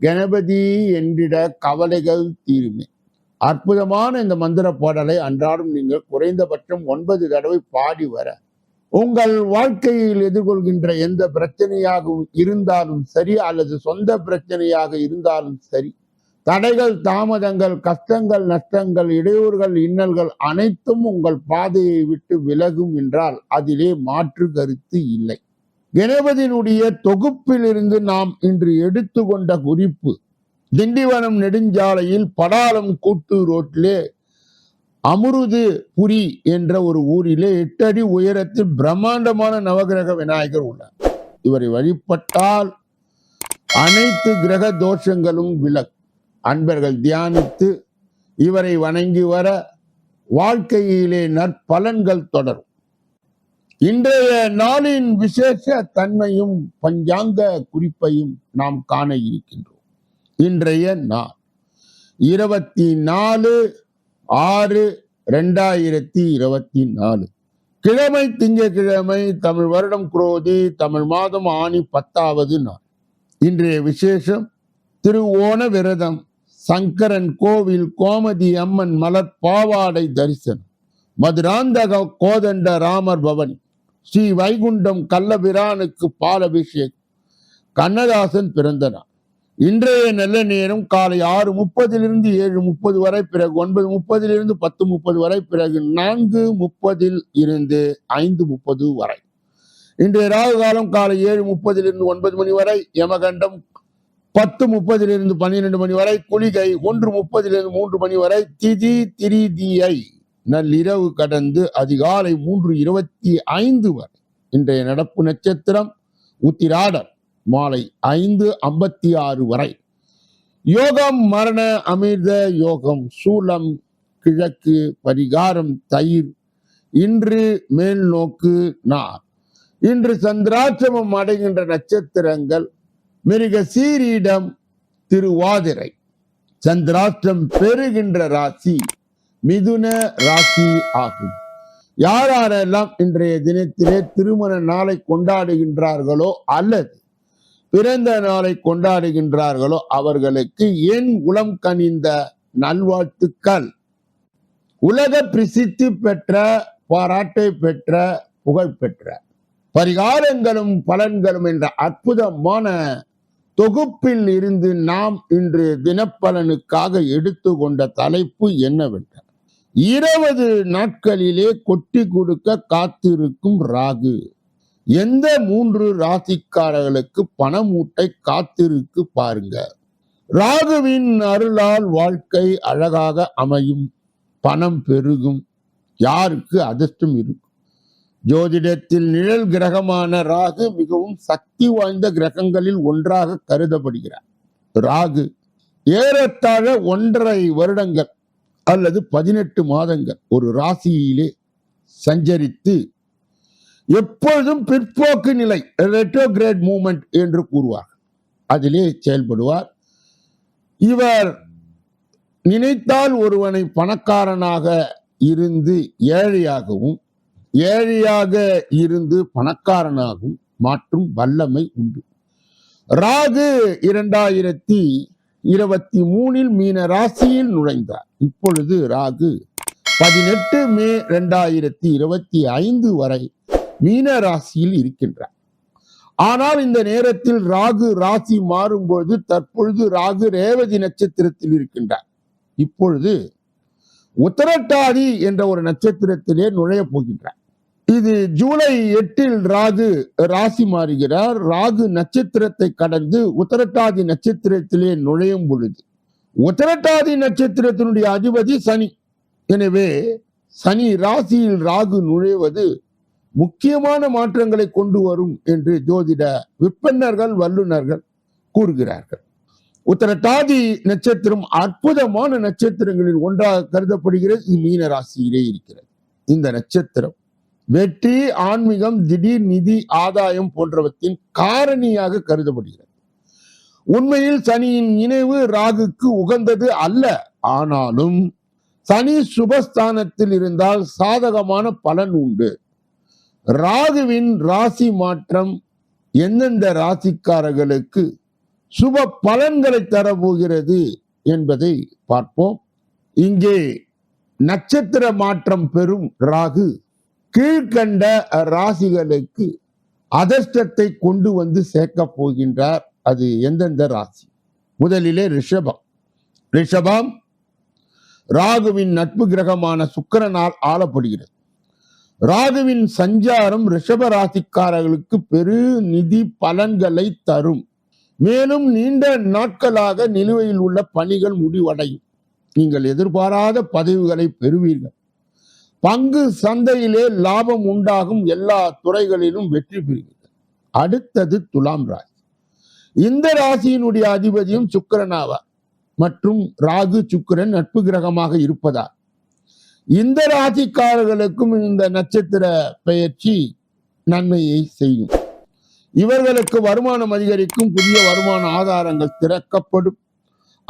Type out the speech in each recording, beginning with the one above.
கணபதி என்றிட கவலைகள் தீருமே. அற்புதமான இந்த மந்திர பாடலை அன்றாடம் நீங்கள் குறைந்தபட்சம் ஒன்பது தடவை பாடி வர உங்கள் வாழ்க்கையில் எதிர்கொள்கின்ற எந்த பிரச்சனையாகவும் இருந்தாலும் சரி அல்லது சொந்த பிரச்சனையாக இருந்தாலும் சரி தடைகள் தாமதங்கள் கஷ்டங்கள் நஷ்டங்கள் இடையூறுகள் இன்னல்கள் அனைத்தும் உங்கள் பாதையை விட்டு விலகும் என்றால் அதிலே மாற்று கருத்து இல்லை. கணபதியினுடைய தொகுப்பிலிருந்து நாம் இன்று எடுத்துக்கொண்ட குறிப்பு திண்டிவனம் நெடுஞ்சாலையில் படாலம் கூட்டு ரோட்டிலே அமுருது புரி என்ற ஒரு ஊரிலே எட்டு அடி உயரத்தில் பிரம்மாண்டமான நவகிரக விநாயகர் உள்ளார். இவரை வழிபட்டால் அனைத்து கிரக தோஷங்களும் விலக் அன்பர்கள் தியானித்து இவரை வணங்கி வர வாழ்க்கையிலே நற்பலன்கள் தொடரும். இன்றைய நாளின் விசேஷ தன்மையும் பஞ்சாங்க குறிப்பையும் நாம் காண இருக்கின்றோம். இன்றைய நாள் இருபத்தி நாலு ஆறு ரெண்டாயிரத்தி இருபத்தி நாலு. கிழமை திங்கட்கிழமை தமிழ் வருடம் குரோதி தமிழ் மாதம் ஆணி பத்தாவது நாள். இன்றைய விசேஷம் திருவோண விரதம் சங்கரன் கோவில் கோமதி அம்மன் மலர் பாவாடை தரிசனம் மதுராந்தக கோதண்ட ராமர் பவனி. ஸ்ரீ வைகுண்டம் கள்ளபிரானுக்கு பாலபிஷேக் கண்ணதாசன் பிறந்த நாள் இன்றைய நல்ல நேரம் காலை ஆறு முப்பதிலிருந்து ஏழு முப்பது வரை பிறகு ஒன்பது முப்பதிலிருந்து பத்து முப்பது வரை பிறகு நான்கு முப்பதில் இருந்து ஐந்து முப்பது வரை. இன்றைய ராகு காலம் காலை ஏழு முப்பதிலிருந்து ஒன்பது மணி வரை யமகண்டம் பத்து முப்பதிலிருந்து பன்னிரெண்டு மணி வரை குளிகை ஒன்று முப்பதிலிருந்து மூன்று மணி வரை திதி திரிதியை நள்ளிரவு கடந்து அதிகாலை மூன்று இருபத்தி ஐந்து வரை. இன்றைய நடப்பு நட்சத்திரம் உத்திராடர் மாலை ஐந்து ஐம்பத்தி ஆறு வரை. யோகம் மரண அமிர்த யோகம் சூலம் கிழக்கு பரிகாரம் தயிர் இன்று மேல் நோக்கு நார். இன்று சந்திராட்சமம் அடைகின்ற நட்சத்திரங்கள் மிருக சீரிடம் திருவாதிரை. சந்திராஷ்டம் பெறுகின்ற ராசி மிதுன ராசி ஆகும். யார் யாரெல்லாம் இன்றைய தினத்திலே திருமண நாளை கொண்டாடுகின்றார்களோ அல்லது பிறந்த நாளை கொண்டாடுகின்றார்களோ அவர்களுக்கு என் உளம் கனிந்த நல்வாழ்த்துக்கள். உலக பிரசித்தி பெற்ற பாராட்டை பெற்ற புகழ் பெற்ற பரிகாரங்களும் பலன்களும் என்ற அற்புதமான தொகுப்பில் இருந்து நாம் இன்று தினப்பலனுக்காக எடுத்துக்கொண்ட தலைப்பு என்னவென்றால் இருபது நாட்களிலே கொட்டி கொடுக்க காத்திருக்கும் ராகு. எந்த மூன்று ராசிக்காரர்களுக்கு பணமூட்டை காத்திருக்கு பாருங்க. ராகுவின் அருளால் வாழ்க்கை அழகாக அமையும். பணம் பெருகும். யாருக்கு அதிர்ஷ்டம் இருக்கும்? ஜோதிடத்தில் நிழல் கிரகமான ராகு மிகவும் சக்தி வாய்ந்த கிரகங்களில் ஒன்றாக கருதப்படுகிறார். ராகு ஏறத்தாழ ஒன்றரை வருடங்கள் அல்லது பதினெட்டு மாதங்கள் ஒரு ராசியிலே சஞ்சரித்து எப்பொழுதும் பிற்போக்கு நிலை ரெட்ரோகிரேட் மூமெண்ட் என்று கூறுவார் அதிலே செயல்படுவார். இவர் நினைத்தால் ஒருவனை பணக்காரனாக இருந்து ஏழையாகவும் ஏழையாக இருந்து பணக்காரனாகவும் மாற்றும் வல்லமை உண்டு. ராகு இரண்டாயிரத்தி இருபத்தி மூணில் மீன ராசியில் நுழைந்தார். இப்பொழுது ராகு பதினெட்டு மே ரெண்டாயிரத்தி இருபத்தி ஐந்து வரை மீன ராசியில் இருக்கின்றார். ஆனால் இந்த நேரத்தில் ராகு ராசி மாறும்பொழுது தற்பொழுது ராகு ரேவதி நட்சத்திரத்தில் இருக்கின்றார். இப்பொழுது உத்தரட்டாதி என்ற ஒரு நட்சத்திரத்திலே நுழைய போகின்றார். இது ஜூலை எட்டில் ராகு ராசி மாறுகிறார். ராகு நட்சத்திரத்தை கடந்து உத்தரட்டாதி நட்சத்திரத்திலே நுழையும் பொழுது உத்தரட்டாதி நட்சத்திரத்தினுடைய அதிபதி சனி. எனவே சனி ராசியில் ராகு நுழைவது முக்கியமான மாற்றங்களை கொண்டு வரும் என்று ஜோதிட விற்பனர்கள் வல்லுநர்கள் கூறுகிறார்கள். உத்தரட்டாதி நட்சத்திரம் அற்புதமான நட்சத்திரங்களில் ஒன்றாக கருதப்படுகிறது. இது மீன ராசியிலே இருக்கிறது. இந்த நட்சத்திரம் வெற்றி ஆன்மீகம் திடீர் நிதி ஆதாயம் போன்றவற்றின் காரணியாக கருதப்படுகிறது. உண்மையில் சனியின் இணைவு ராகுக்கு உகந்தது அல்ல. ஆனாலும் சனி சுபஸ்தானத்தில் இருந்தால் சாதகமான பலன் உண்டு. ராகுவின் ராசி மாற்றம் எந்தெந்த ராசிக்காரர்களுக்கு சுப பலன்களை தரப்போகிறது என்பதை பார்ப்போம். இங்கே நட்சத்திர மாற்றம் பெறும் ராகு. கீழ்கண்ட ராசிகளுக்கு அதிர்ஷ்டத்தை கொண்டு வந்து சேர்க்கப் போகின்றார். அது எந்தெந்த ராசி? முதலிலே ரிஷபம். ரிஷபம் ராகுவின் நட்பு கிரகமான சுக்கிரனால் ஆளப்படுகிறது. ராகுவின் சஞ்சாரம் ரிஷப ராசிக்காரர்களுக்கு பெரு நிதி பலன்களை தரும். மேலும் நீண்ட நாட்களாக நிலுவையில் உள்ள பணிகள் முடிவடையும். நீங்கள் எதிர்பாராத பதவிகளை பெறுவீர்கள். பங்கு சந்தையிலே லாபம் உண்டாகும் எல்லா துறைகளிலும் வெற்றி பெறுகிறது. அடுத்தது துலாம் ராசி. இந்த ராசியினுடைய அதிபதியும் சுக்கிரன் ஆவார். மற்றும் ராகு சுக்கிரன் நட்பு கிரகமாக இருப்பதால். இந்த ராசிக்காரர்களுக்கும் இந்த நட்சத்திர பெயர்ச்சி நன்மையை செய்யும். இவர்களுக்கு வருமானம் அதிகரிக்கும் புதிய வருமான ஆதாரங்கள் திறக்கப்படும்.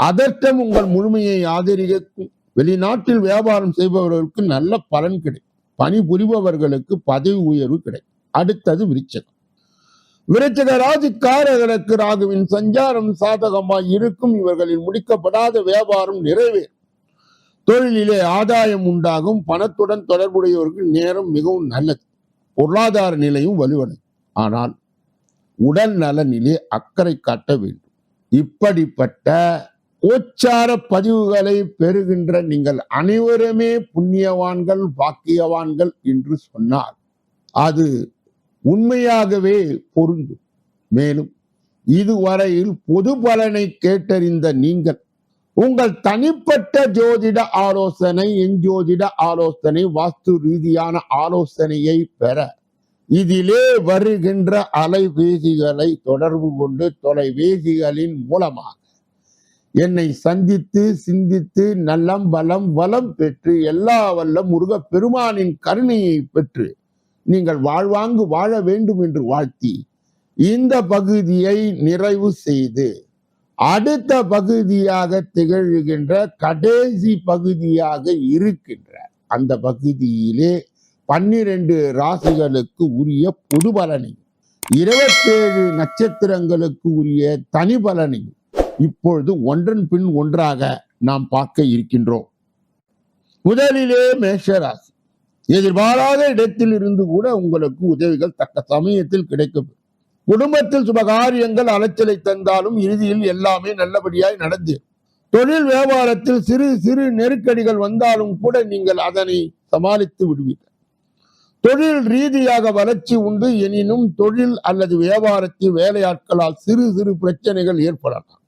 அதர்த்தம் உங்கள் முழுமையை ஆதரிக்கும் வெளிநாட்டில் வியாபாரம் செய்பவர்களுக்கு நல்ல பலன் கிடைக்கும். பணி புரிபவர்களுக்கு பதவி உயர்வு கிடைக்கும். அடுத்தது விருச்சகம். விருச்சக ராசிக்காரர்களுக்கு ராகுவின் சஞ்சாரம் சாதகமாய் இருக்கும். இவர்களில் முடிக்கப்படாத வியாபாரம் நிறைவேறும். தொழிலிலே ஆதாயம் உண்டாகும். பணத்துடன் தொடர்புடையவர்கள் நேரம் மிகவும் நல்லது. பொருளாதார நிலையும் வலுவடையும். ஆனால் உடல் நலனிலே அக்கறை காட்ட வேண்டும். இப்படிப்பட்ட கோச்சார பதிவுகளை பெறுகின்ற நீங்கள் அனைவருமே புண்ணியவான்கள் பாக்கியவான்கள் என்று சொன்னார் அது உண்மையாகவே பொருந்தும். மேலும் இதுவரையில் பொது பலனை கேட்டறிந்த நீங்கள் உங்கள் தனிப்பட்ட ஜோதிட ஆலோசனை என் ஜோதிட ஆலோசனை வாஸ்து ரீதியான ஆலோசனையை பெற இதிலே வருகின்ற அலைபேசிகளை தொடர்பு கொண்டு தொலைபேசிகளின் மூலமாக என்னை சந்தித்து சிந்தித்து நல்லம் பலம் வளம் பெற்று எல்லா வல்ல முருக பெருமானின் கருணையை பெற்று நீங்கள் வாழ்வாங்கு வாழ வேண்டும் என்று வாழ்த்தி இந்த பகுதியை நிறைவு செய்து அடுத்த பகுதியாக திகழ்கின்ற கடைசி பகுதியாக இருக்கின்ற அந்த பகுதியிலே பன்னிரண்டு ராசிகளுக்கு உரிய பொது பலனையும் இருபத்தேழு நட்சத்திரங்களுக்கு உரிய தனி பலனையும் இப்பொழுது ஒன்றன் பின் ஒன்றாக நாம் பார்க்க இருக்கின்றோம். முதலிலே மேஷராசி. எதிர்பாராத இடத்தில் இருந்து கூட உங்களுக்கு உதவிகள் தக்க சமயத்தில் கிடைக்கும். குடும்பத்தில் சுபகாரியங்கள் அலைச்சலை தந்தாலும் இறுதியில் எல்லாமே நல்லபடியாய் நடந்து. தொழில் வியாபாரத்தில் சிறு சிறு நெருக்கடிகள் வந்தாலும் கூட நீங்கள் அதனை சமாளித்து விடுவீர்கள். தொழில் ரீதியாக வளர்ச்சி உண்டு. எனினும் தொழில் அல்லது வியாபாரத்தில் வேலையாட்களால் சிறு சிறு பிரச்சனைகள் ஏற்படலாம்.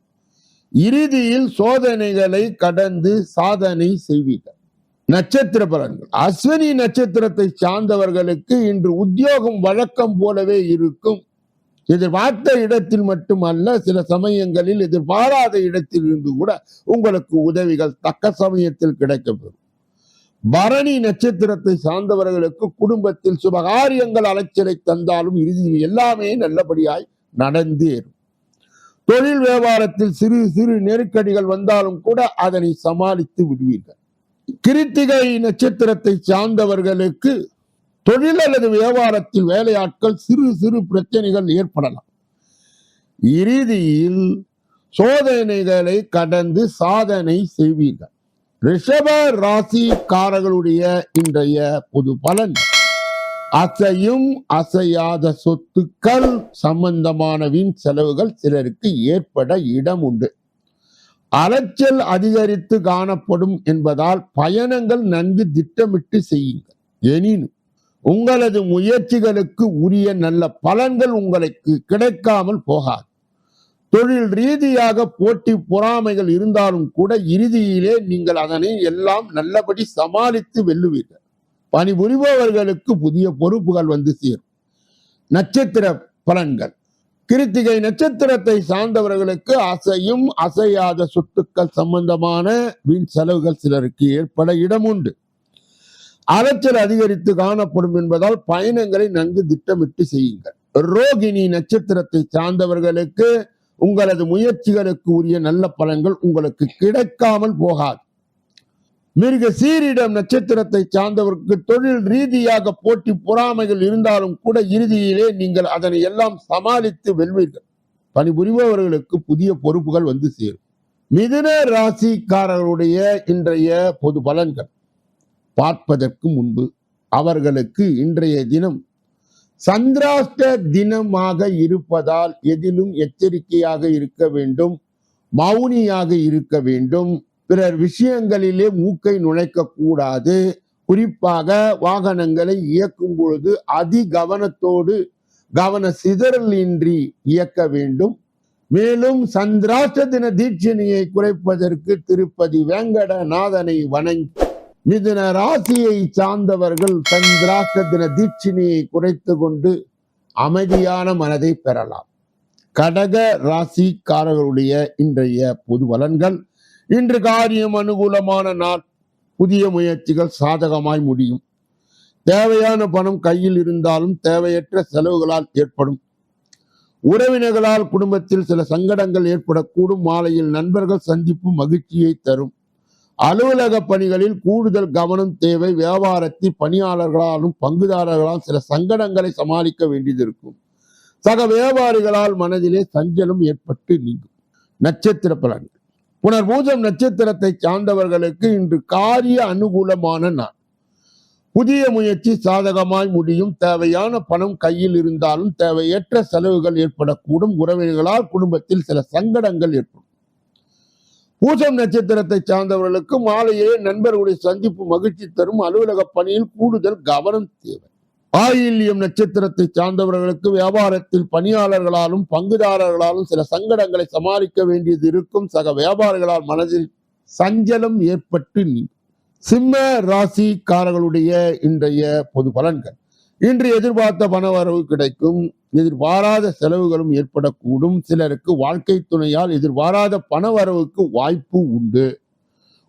இறுதியில் சோதனைகளை கடந்து சாதனை செய்வீர்கள். நட்சத்திர பலன்கள். அஸ்வினி நட்சத்திரத்தை சார்ந்தவர்களுக்கு இன்று உத்தியோகம் வழக்கம் போலவே இருக்கும். எதிர்பார்த்த இடத்தில் மட்டுமல்ல சில சமயங்களில் எதிர்பாராத இடத்தில் இருந்து கூட உங்களுக்கு உதவிகள் தக்க சமயத்தில் கிடைக்கப்பெறும். பரணி நட்சத்திரத்தை சார்ந்தவர்களுக்கு குடும்பத்தில் சுபகாரியங்கள் அலைச்சலை தந்தாலும் இறுதியில் எல்லாமே நல்லபடியாய் நடந்தேறும். தொழில் வியாபாரத்தில் சிறு சிறு நெருக்கடிகள் வந்தாலும் கூட அதனை சமாளித்து விடுவீர்கள். கிருத்திகை நட்சத்திரத்தை சார்ந்தவர்களுக்கு தொழில் அல்லது வியாபாரத்தில் வேலையாட்கள் சிறு சிறு பிரச்சனைகள் ஏற்படலாம். இறுதியில் சோதனைகளை கடந்து சாதனை செய்வீர்கள். ரிஷப ராசிக்காரர்களுடைய இன்றைய பொது பலன் அசையும் அசையாத சொத்துக்கள் சம்பந்தமான வீண் செலவுகள் சிலருக்கு ஏற்பட இடம் உண்டு. அலைச்சல் அதிகரித்து காணப்படும் என்பதால் பயணங்கள் நன்கு திட்டமிட்டு செய்யுங்கள். எனினும் உங்களது முயற்சிகளுக்கு உரிய நல்ல பலன்கள் உங்களுக்கு கிடைக்காமல் போகாது. தொழில் ரீதியாக போட்டி பொறாமைகள் இருந்தாலும் கூட இறுதியிலே நீங்கள் அதனை எல்லாம் நல்லபடி சமாளித்து வெல்லுவீர்கள். பணிபுரிபவர்களுக்கு புதிய பொறுப்புகள் வந்து சேரும். நட்சத்திர பலன்கள். கிருத்திகை நட்சத்திரத்தை சார்ந்தவர்களுக்கு அசையும் அசையாத சொத்துக்கள் சம்பந்தமான வீண் செலவுகள் சிலருக்கு ஏற்பட இடம் உண்டு அலைச்சல் அதிகரித்து காணப்படும் என்பதால் பயணங்களை நன்கு திட்டமிட்டு செய்யுங்கள். ரோகிணி நட்சத்திரத்தை சார்ந்தவர்களுக்கு உங்களது முயற்சிகளுக்கு உரிய நல்ல பலன்கள் உங்களுக்கு கிடைக்காமல் போகாது. மிருக சீரிடம் நட்சத்திரத்தை சார்ந்தவருக்கு தொழில் ரீதியாக போட்டி பொறாமைகள் இருந்தாலும் கூட இறுதியிலே நீங்கள் அதனை எல்லாம் சமாளித்து வெல்வீர்கள். பணிபுரிபவர்களுக்கு புதிய பொறுப்புகள் வந்து சேரும். மிதுன ராசிக்காரர்களுடைய இன்றைய பொது பலன்கள். பார்ப்பதற்கு முன்பு அவர்களுக்கு இன்றைய தினம் சந்திராஷ்ட தினமாக இருப்பதால் எதிலும் எச்சரிக்கையாக இருக்க வேண்டும் மௌனியாக இருக்க வேண்டும். பிறர் விஷயங்களிலே மூக்கை நுழைக்க கூடாது குறிப்பாக வாகனங்களை இயக்கும் பொழுது அதி கவனத்தோடு கவன சிதறல் இன்றி இயக்க வேண்டும். மேலும் சந்திராஷ்ட தின தீட்சணியை குறைப்பதற்கு திருப்பதி வேங்கடநாதனை வணங்கி மிதுன ராசியை சார்ந்தவர்கள் சந்திராஷ்ட தின தீட்சணியை குறைத்து கொண்டு அமைதியான மனதை பெறலாம். கடக ராசிக்காரர்களுடைய இன்றைய பொது பலன்கள். இன்று காரியம் அனுகூலமான நாள். புதிய முயற்சிகள் சாதகமாய் முடியும். தேவையான பணம் கையில் இருந்தாலும் தேவையற்ற செலவுகளால் ஏற்படும். உறவினர்களால் குடும்பத்தில் சில சங்கடங்கள் ஏற்படக்கூடும். மாலையில் நண்பர்கள் சந்திப்பு மகிழ்ச்சியை தரும். அலுவலக பணிகளில் கூடுதல் கவனம் தேவை. வியாபாரத்தில் பணியாளர்களாலும் பங்குதாரர்களால் சில சங்கடங்களை சமாளிக்க வேண்டியது இருக்கும் சக வியாபாரிகளால் மனதிலே சஞ்சலம் ஏற்பட்டு நீங்கும். நட்சத்திர பலன் புனர்பூஜம் நட்சத்திரத்தை சார்ந்தவர்களுக்கு இன்று காரிய அனுகூலமான நாள். புதிய முயற்சி சாதகமாய் முடியும். தேவையான பணம் கையில் இருந்தாலும் தேவையற்ற செலவுகள் ஏற்படக்கூடும். உறவினர்களால் குடும்பத்தில் சில சங்கடங்கள் ஏற்படும். பூசம் நட்சத்திரத்தை சார்ந்தவர்களுக்கு மாலையே நண்பர்களுடைய சந்திப்பு மகிழ்ச்சி தரும். அலுவலக பணியில் கூடுதல் கவனம் தேவை. ஆயில்யம் நட்சத்திரத்தை சார்ந்தவர்களுக்கு வியாபாரத்தில் பணியாளர்களாலும் பங்குதாரர்களாலும் சில சங்கடங்களை சமாளிக்க வேண்டியது இருக்கும். சக வியாபாரிகளால் மனதில் சஞ்சலம் ஏற்பட்டு சிம்ம ராசிக்காரர்களுடைய இன்றைய பொது பலன்கள். இன்று எதிர்பார்த்த பணவரவு கிடைக்கும். எதிர்பாராத செலவுகளும் ஏற்படக்கூடும். சிலருக்கு வாழ்க்கை துணையால் எதிர்பாராத பணவரவுக்கு வாய்ப்பு உண்டு.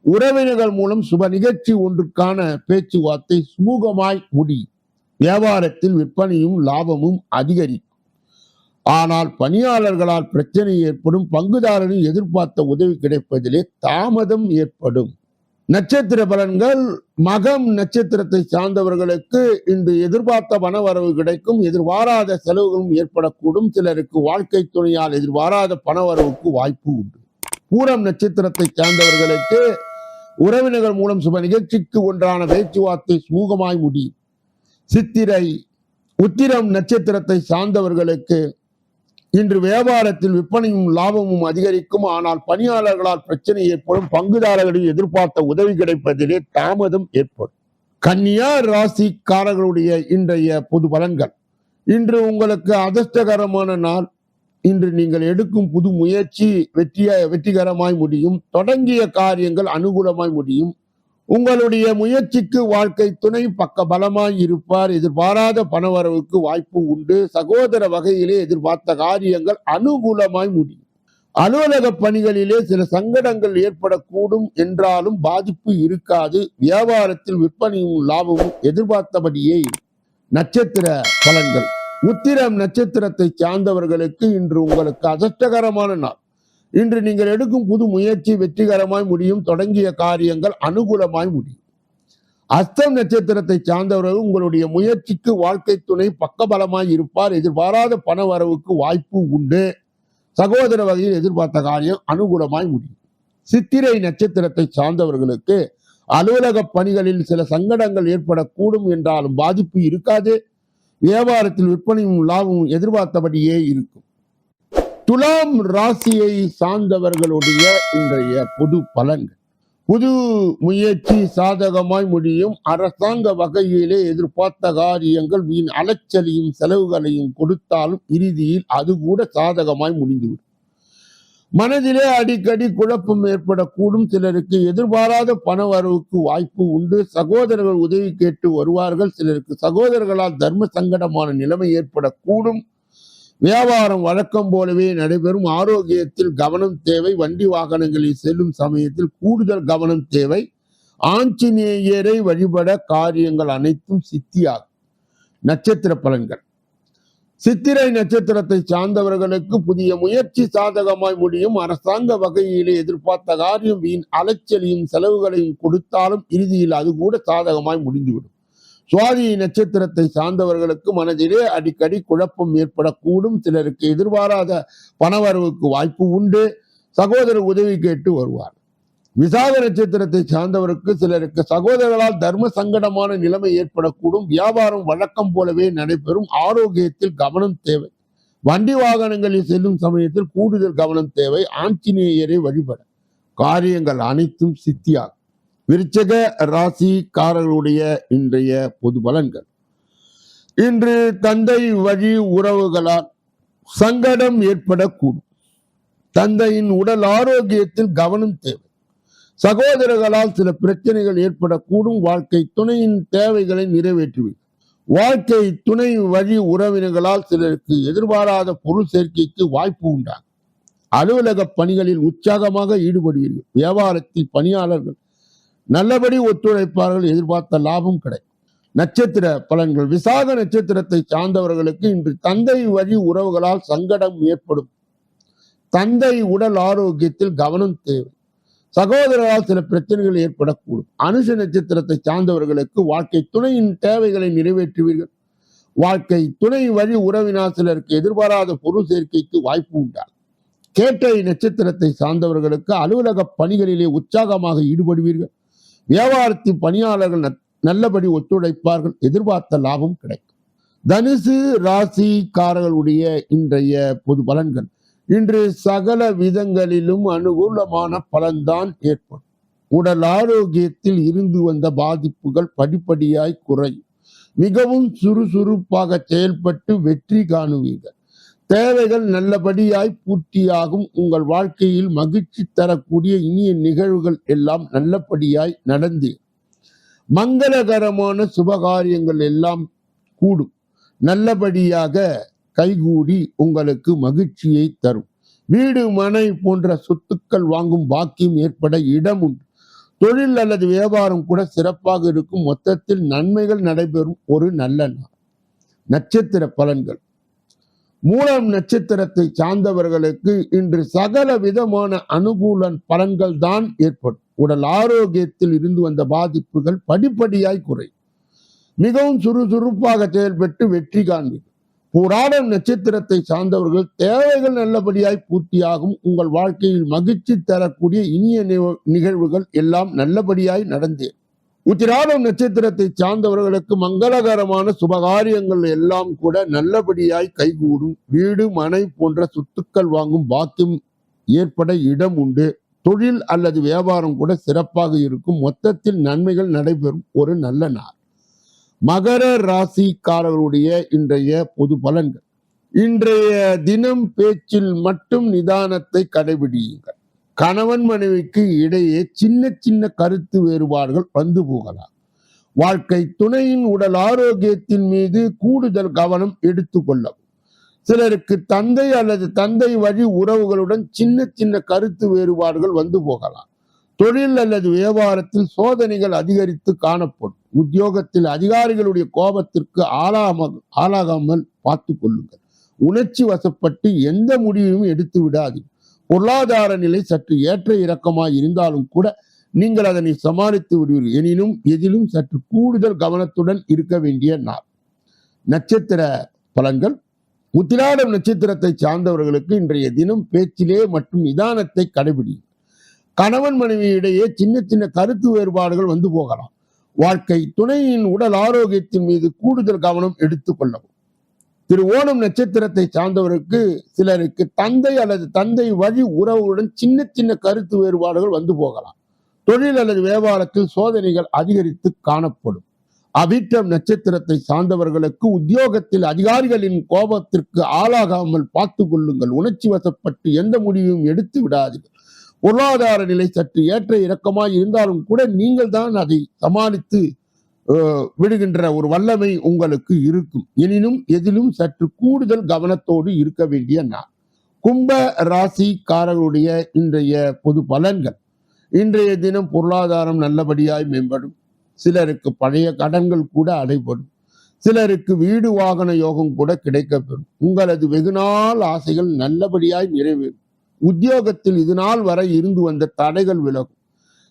உறவினர்கள் மூலம் சுப நிகழ்ச்சி ஒன்றுக்கான பேச்சுவார்த்தை சுமூகமாய் முடியும் வியாபாரத்தில் விற்பனையும் லாபமும் அதிகரிக்கும். ஆனால் பணியாளர்களால் பிரச்சனை ஏற்படும் பங்குதாரரின் எதிர்பார்த்த உதவி கிடைப்பதிலே தாமதம் ஏற்படும். நட்சத்திர பலன்கள் மகம் நட்சத்திரத்தை சார்ந்தவர்களுக்கு இன்று எதிர்பார்த்த பணவரவு கிடைக்கும் எதிர்பாராத செலவுகளும் ஏற்படக்கூடும். சிலருக்கு வாழ்க்கை துணையால் எதிர்பாராத பணவரவுக்கு வாய்ப்பு உண்டு. பூரம் நட்சத்திரத்தை சார்ந்தவர்களுக்கு உறவினர்கள் மூலம் சுப நிகழ்ச்சிக்கு ஒன்றான பேச்சுவார்த்தை சுமூகமாய் முடியும். சித்திரை உத்திரம் நட்சத்திரத்தை சார்ந்தவர்களுக்கு இன்று வியாபாரத்தில் விற்பனையும் லாபமும் அதிகரிக்கும். ஆனால் பணியாளர்களால் பிரச்சனை ஏற்படும். பங்குதாரர்களின் எதிர்பார்த்த உதவி கிடைப்பதிலே தாமதம் ஏற்படும். கன்னியா ராசிக்காரர்களுடைய இன்றைய பொது பலன்கள். இன்று உங்களுக்கு அதிர்ஷ்டகரமான நாள். இன்று நீங்கள் எடுக்கும் புது முயற்சி வெற்றிய வெற்றிகரமாய் முடியும். தொடங்கிய காரியங்கள் அனுகூலமாய் முடியும். உங்களுடைய முயற்சிக்கு வாழ்க்கை துணை பக்க பலமாய் இருப்பார். எதிர்பாராத பணவரவுக்கு வாய்ப்பு உண்டு. சகோதர வகையிலே எதிர்பார்த்த காரியங்கள் அனுகூலமாய் முடியும். அலுவலக பணிகளிலே சில சங்கடங்கள் ஏற்படக்கூடும் என்றாலும் பாதிப்பு இருக்காது. வியாபாரத்தில் விற்பனையும் லாபமும் எதிர்பார்த்தபடியே நட்சத்திர பலன்கள். உத்திரம் நட்சத்திரத்தை சார்ந்தவர்களுக்கு இன்று உங்களுக்கு அதிர்ஷ்டகரமான நாள். இன்று நீங்கள் எடுக்கும் புது முயற்சி வெற்றிகரமாய் முடியும் தொடங்கிய காரியங்கள் அனுகூலமாய் முடியும். அஸ்தம் நட்சத்திரத்தை சார்ந்தவர்கள் உங்களுடைய முயற்சிக்கு வாழ்க்கை துணை பக்கபலமாய் இருப்பார். எதிர்பாராத பண வரவுக்கு வாய்ப்பு உண்டு. சகோதர வகையில் எதிர்பார்த்த காரியம் அனுகூலமாய் முடியும். சித்திரை நட்சத்திரத்தை சார்ந்தவர்களுக்கு அலுவலக பணிகளில் சில சங்கடங்கள் ஏற்படக்கூடும் என்றாலும் பாதிப்பு இருக்காது. வியாபாரத்தில் விற்பனையும் லாபமும் எதிர்பார்த்தபடியே இருக்கும். துலாம் ராசியை சார்ந்தவர்களுடைய இன்றைய பொது பலன்கள். புது முயற்சி சாதகமாய் முடியும். அரசாங்க வகையிலே எதிர்பார்த்த காரியங்கள் வீண் அலைச்சலையும் செலவுகளையும் கொடுத்தாலும் இறுதியில் அது கூட சாதகமாய் முடிந்துவிடும். மனதிலே அடிக்கடி குழப்பம் ஏற்படக்கூடும். சிலருக்கு எதிர்பாராத பண வரவுக்கு வாய்ப்பு உண்டு. சகோதரர்கள் உதவி கேட்டு வருவார்கள். சிலருக்கு சகோதரர்களால் தர்ம சங்கடமான நிலைமை ஏற்படக்கூடும். வியாபாரம் வழக்கம் போலவே நடைபெறும். ஆரோக்கியத்தில் கவனம் தேவை. வண்டி வாகனங்களில் செல்லும் சமயத்தில் கூடுதல் கவனம் தேவை. ஆஞ்சநேயரை வழிபட காரியங்கள் அனைத்தும் சித்தியாகும். நட்சத்திர பலன்கள். சித்திரை நட்சத்திரத்தை சார்ந்தவர்களுக்கு புதிய முயற்சி சாதகமாய் முடியும். அரசாங்க வகையிலே எதிர்பார்த்த காரியம் வீண் அலைச்சலையும் செலவுகளையும் கொடுத்தாலும் இறுதியில் அது கூட சாதகமாய் முடிந்துவிடும். சுவாதி நட்சத்திரத்தை சார்ந்தவர்களுக்கு மனதிலே அடிக்கடி குழப்பம் ஏற்படக்கூடும். சிலருக்கு எதிர்பாராத பணவரவுக்கு வாய்ப்பு உண்டு. சகோதரர் உதவி கேட்டு வருவார். விசாக நட்சத்திரத்தை சார்ந்தவருக்கு சிலருக்கு சகோதரர்களால் தர்ம சங்கடமான நிலைமை ஏற்படக்கூடும். வியாபாரம் வழக்கம் போலவே நடைபெறும். ஆரோக்கியத்தில் கவனம் தேவை. வண்டி வாகனங்களில் செல்லும் சமயத்தில் கூடுதல் கவனம் தேவை. ஆஞ்சநேயரை வழிபட. காரியங்கள் அனைத்தும் சித்தியாகும். விருச்சக ராசிக்காரர்களுடைய இன்றைய பொது பலன்கள். இன்று தந்தை வழி உறவுகளால் சங்கடம் ஏற்படக்கூடும். தந்தையின் உடல் ஆரோக்கியத்தில் கவனம் தேவை. சகோதரர்களால் சில பிரச்சனைகள் ஏற்படக்கூடும். வாழ்க்கை துணையின் தேவைகளை நிறைவேற்றுவீர்கள் வாழ்க்கை துணை வழி உறவினர்களால் சிலருக்கு எதிர்பாராத பொருள் சேர்க்கைக்கு வாய்ப்பு உண்டாகும். அலுவலக பணிகளில் உற்சாகமாக ஈடுபடுவீர்கள். வியாபாரத்தில் பணியாளர்கள் நல்லபடி ஒத்துழைப்பார்கள் எதிர்பார்த்த லாபம் கிடைக்கும் நட்சத்திர பலன்கள். விசாக நட்சத்திரத்தை சார்ந்தவர்களுக்கு இன்று தந்தை வழி உறவுகளால் சங்கடம் ஏற்படும். தந்தை உடல் ஆரோக்கியத்தில் கவனம் தேவை. சகோதரரால் சில பிரச்சனைகள் ஏற்படக்கூடும். அனுஷ நட்சத்திரத்தை சார்ந்தவர்களுக்கு வாழ்க்கை துணையின் தேவைகளை நிறைவேற்றுவீர்கள். வாழ்க்கை துணை வழி உறவினால் சிலருக்கு எதிர்பாராத பொருள் சேர்க்கைக்கு வாய்ப்பு உண்டால் கேட்டை நட்சத்திரத்தை சார்ந்தவர்களுக்கு அலுவலக பணிகளிலே உற்சாகமாக ஈடுபடுவீர்கள். வியாபாரத்தின் பணியாளர்கள் நல்லபடி ஒத்துழைப்பார்கள். எதிர்பார்த்த லாபம் கிடைக்கும். தனுசு ராசிக்காரர்களுடைய இன்றைய பொது பலன்கள். இன்று சகல விதங்களிலும் அனுகூலமான பலன்தான் ஏற்படும். உடல் ஆரோக்கியத்தில் இருந்து வந்த பாதிப்புகள் படிப்படியாய் குறையும். மிகவும் சுறுசுறுப்பாக செயல்பட்டு வெற்றி காணுவீர்கள். தேவைகள் நல்லபடியாய் பூர்த்தியாகும். உங்கள் வாழ்க்கையில் மகிழ்ச்சி தரக்கூடிய இனிய நிகழ்வுகள் எல்லாம் நல்லபடியாய் நடந்து மங்களகரமான சுபகாரியங்கள் எல்லாம் கூடும். நல்லபடியாக கைகூடி உங்களுக்கு மகிழ்ச்சியை தரும். வீடு மனை போன்ற சொத்துக்கள் வாங்கும் பாக்கியம் ஏற்பட இடம் உண்டு. தொழில் அல்லது வியாபாரம் கூட சிறப்பாக இருக்கும். மொத்தத்தில் நன்மைகள் நடைபெறும். ஒரு நல்ல நாள். நட்சத்திர பலன்கள். மூலம் நட்சத்திரத்தை சார்ந்தவர்களுக்கு இன்று சகல விதமான அனுகூல பலன்கள் தான் ஏற்படும். உடல் ஆரோக்கியத்தில் இருந்து வந்த பாதிப்புகள் படிப்படியாய் குறை மிகவும் சுறுசுறுப்பாக செயல்பட்டு வெற்றி காண்பீர்கள். புராடம் நட்சத்திரத்தை சார்ந்தவர்கள் தேவைகள் நல்லபடியாய் பூர்த்தியாகும். உங்கள் வாழ்க்கையில் மகிழ்ச்சி தரக்கூடிய இனிய நிக- நிகழ்வுகள் எல்லாம் நல்லபடியாய் நடந்தே உத்திராடம் நட்சத்திரத்தை சார்ந்தவர்களுக்கு மங்களகரமான சுபகாரியங்கள் எல்லாம் கூட நல்லபடியாய் கைகூடும். வீடு மனை போன்ற சொத்துக்கள் வாங்கும் பாக்கியம் ஏற்பட இடம் உண்டு. தொழில் அல்லது வியாபாரம் கூட சிறப்பாக இருக்கும். மொத்தத்தில் நன்மைகள் நடைபெறும் ஒரு நல்ல நாள். மகர ராசிக்காரர்களுடைய இன்றைய பொது பலன்கள். இன்றைய தினம் பேச்சில் மட்டும் நிதானத்தை கடைபிடியுங்கள். கணவன் மனைவிக்கு இடையே சின்ன சின்ன கருத்து வேறுபாடுகள் வந்து போகலாம். வாழ்க்கை துணையின் உடல் ஆரோக்கியத்தின் மீது கூடுதல் கவனம் எடுத்துக்கொள்ளவும் சிலருக்கு தந்தை அல்லது தந்தை வழி உறவுகளுடன் சின்ன சின்ன கருத்து வேறுபாடுகள் வந்து போகலாம். தொழில் அல்லது வியாபாரத்தில் சோதனைகள் அதிகரித்து காணப்படும். உத்தியோகத்தில் அதிகாரிகளுடைய கோபத்திற்கு ஆளாம ஆளாகாமல் பார்த்து கொள்ளுங்கள். உணர்ச்சி வசப்பட்டு எந்த முடிவையும் எடுத்து விடாதீர்கள். பொருளாதார நிலை சற்று ஏற்ற இறக்கமாக இருந்தாலும் கூட நீங்கள் அதனை சமாளித்து விடுவீர்கள். எனினும் எதிலும் சற்று கூடுதல் கவனத்துடன் இருக்க வேண்டிய நாள். நட்சத்திர பலன்கள். உத்திராடம் நட்சத்திரத்தை சார்ந்தவர்களுக்கு இன்றைய தினம் பேச்சிலே மற்றும் நிதானத்தை கடைபிடி கணவன் மனைவி இடையே சின்ன சின்ன கருத்து வேறுபாடுகள் வந்து போகலாம். வாழ்க்கை துணையின் உடல் ஆரோக்கியத்தின் மீது கூடுதல் கவனம் எடுத்துக்கொள்ளவும் திரு ஓணம் நட்சத்திரத்தை சார்ந்தவருக்கு சிலருக்கு தந்தை அல்லது தந்தை வழி உறவுகளுடன் சின்ன சின்ன கருத்து வேறுபாடுகள் வந்து போகலாம். தொழில் அல்லது வியாபாரத்தில் சோதனைகள் அதிகரித்து காணப்படும். அபிட்டம் நட்சத்திரத்தை சார்ந்தவர்களுக்கு உத்தியோகத்தில் அதிகாரிகளின் கோபத்திற்கு ஆளாகாமல் பார்த்து கொள்ளுங்கள் உணர்ச்சி வசப்பட்டு எந்த முடிவையும் எடுத்து விடாதீர்கள். பொருளாதார நிலை சற்று ஏற்ற இறக்கமாக இருந்தாலும் கூட நீங்கள் தான் அதை சமாளித்து விடுகின்ற ஒரு வல்லமை உங்களுக்கு இருக்கும். எனினும் எதிலும் சற்று கூடுதல் கவனத்தோடு இருக்க வேண்டிய நாள். கும்ப ராசிக்காரர்களுடைய இன்றைய பொது பலன்கள். இன்றைய தினம் பொருளாதாரம் நல்லபடியாய் மேம்படும். சிலருக்கு பழைய கடன்கள் கூட அடைபடும். சிலருக்கு வீடு வாகன யோகம் கூட கிடைக்கப்பெறும். உங்களது வெகுநாள் ஆசைகள் நல்லபடியாய் நிறைவேறும். உத்தியோகத்தில் இது நாள் வரை இருந்து வந்த தடைகள் விலகும்.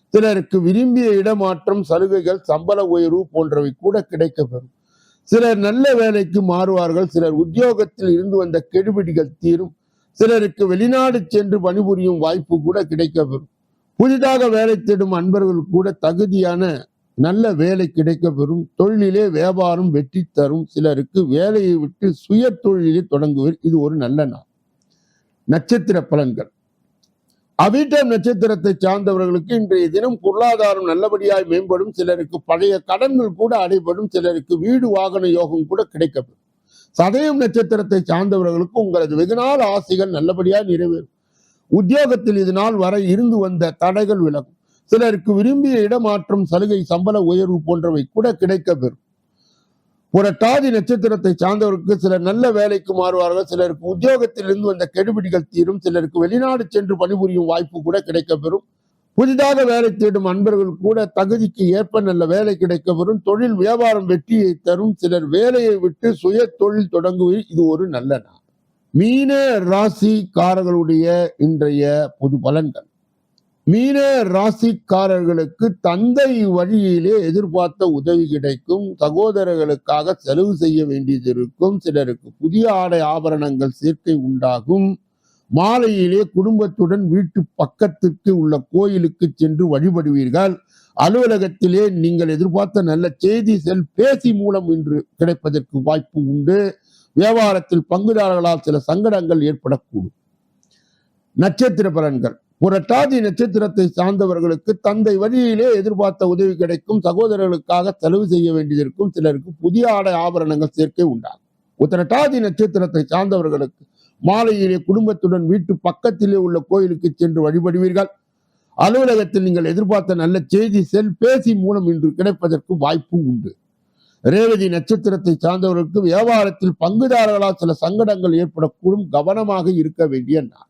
சிலருக்கு விரும்பிய இடமாற்றம் சலுகைகள் சம்பள உயர்வு போன்றவை கூட கிடைக்கப்பெறும். சிலர் நல்ல வேலைக்கு மாறுவார்கள் சிலர் உத்தியோகத்தில் இருந்து வந்த கெடுபிடிகள் தீரும். சிலருக்கு வெளிநாடு சென்று பணிபுரியும் வாய்ப்பு கூட கிடைக்கப்பெறும். புதிதாக வேலை தேடும் அன்பர்கள் கூட தகுதியான நல்ல வேலை கிடைக்கப்பெறும். தொழிலிலே வியாபாரம் வெற்றி தரும். சிலருக்கு வேலையை விட்டு சுய தொழிலே தொடங்குவர். இது ஒரு நல்ல நாள். நட்சத்திர பலன்கள். அவிட்டம் நட்சத்திரத்தை சார்ந்தவர்களுக்கு இன்றைய தினம் பொருளாதாரம் நல்லபடியாய் மேம்படும். சிலருக்கு பழைய கடன்கள் கூட அடைபடும். சிலருக்கு வீடு வாகன யோகம் கூட கிடைக்கப்பெறும். சதயம் நட்சத்திரத்தை சார்ந்தவர்களுக்கு உங்களது வெகுநாள் ஆசைகள் நல்லபடியாய் நிறைவேறும். உத்தியோகத்தில் இது நாள் வரை இருந்து வந்த தடைகள் விலகும். சிலருக்கு விரும்பிய இடமாற்றம் சலுகை சம்பள உயர்வு போன்றவை கூட கிடைக்கப்பெறும். புரட்டாதி நட்சத்திரத்தை சார்ந்தவருக்கு சிலர் நல்ல வேலைக்கு மாறுவார்கள் சிலருக்கு உத்தியோகத்திலிருந்து வந்த கெடுபிடிகள் தீரும் சிலருக்கு வெளிநாடு சென்று பணிபுரியும் வாய்ப்பு கூட கிடைக்கப்பெறும். புதிதாக வேலை தேடும் அன்பர்கள் கூட தகுதிக்கு ஏற்ப நல்ல வேலை கிடைக்கப்பெறும். தொழில் வியாபாரம் வெற்றியை தரும். சிலர் வேலையை விட்டு சுய தொழில் தொடங்குவது இது ஒரு நல்ல நாள். மீன ராசிக்காரர்களுடைய இன்றைய பொது பலன்கள். மீன ராசிக்காரர்களுக்கு தந்தை வழியிலே எதிர்பார்த்த உதவி கிடைக்கும். சகோதரர்களுக்காக செலவு செய்ய வேண்டியது இருக்கும். சிலருக்கு புதிய ஆடை ஆபரணங்கள் சேர்க்கை உண்டாகும். மாலையிலே குடும்பத்துடன் வீட்டு பக்கத்திற்கு உள்ள கோயிலுக்கு சென்று வழிபடுவீர்கள். அலுவலகத்திலே நீங்கள் எதிர்பார்த்த நல்ல செய்தி செல் பேசி மூலம் இன்று கிடைப்பதற்கு வாய்ப்பு உண்டு. வியாபாரத்தில் பங்குதாரர்களால் சில சங்கடங்கள் ஏற்படக்கூடும். நட்சத்திர பலன்கள். புரட்டாதி நட்சத்திரத்தை சார்ந்தவர்களுக்கு தந்தை வழியிலே எதிர்பார்த்த உதவி கிடைக்கும். சகோதரர்களுக்காக செலவு செய்ய வேண்டியதற்கும் சிலருக்கு புதிய ஆடை ஆபரணங்கள் சேர்க்கை உண்டாகும். உத்தரட்டாதி நட்சத்திரத்தை சார்ந்தவர்களுக்கு மாலையிலே குடும்பத்துடன் வீட்டு பக்கத்திலே உள்ள கோயிலுக்கு சென்று வழிபடுவீர்கள். அலுவலகத்தில் நீங்கள் எதிர்பார்த்த நல்ல செய்தி செல் பேசி மூலம் இன்று கிடைப்பதற்கு வாய்ப்பு உண்டு. ரேவதி நட்சத்திரத்தை சார்ந்தவர்களுக்கு வியாபாரத்தில் பங்குதாரர்களால் சில சங்கடங்கள் ஏற்படக்கூடும். கவனமாக இருக்க வேண்டிய நாள்.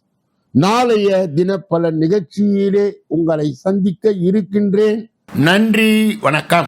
நாளைய தினப்பலன் நிகழ்ச்சியிலே உங்களை சந்திக்க இருக்கின்றேன். நன்றி வணக்கம்.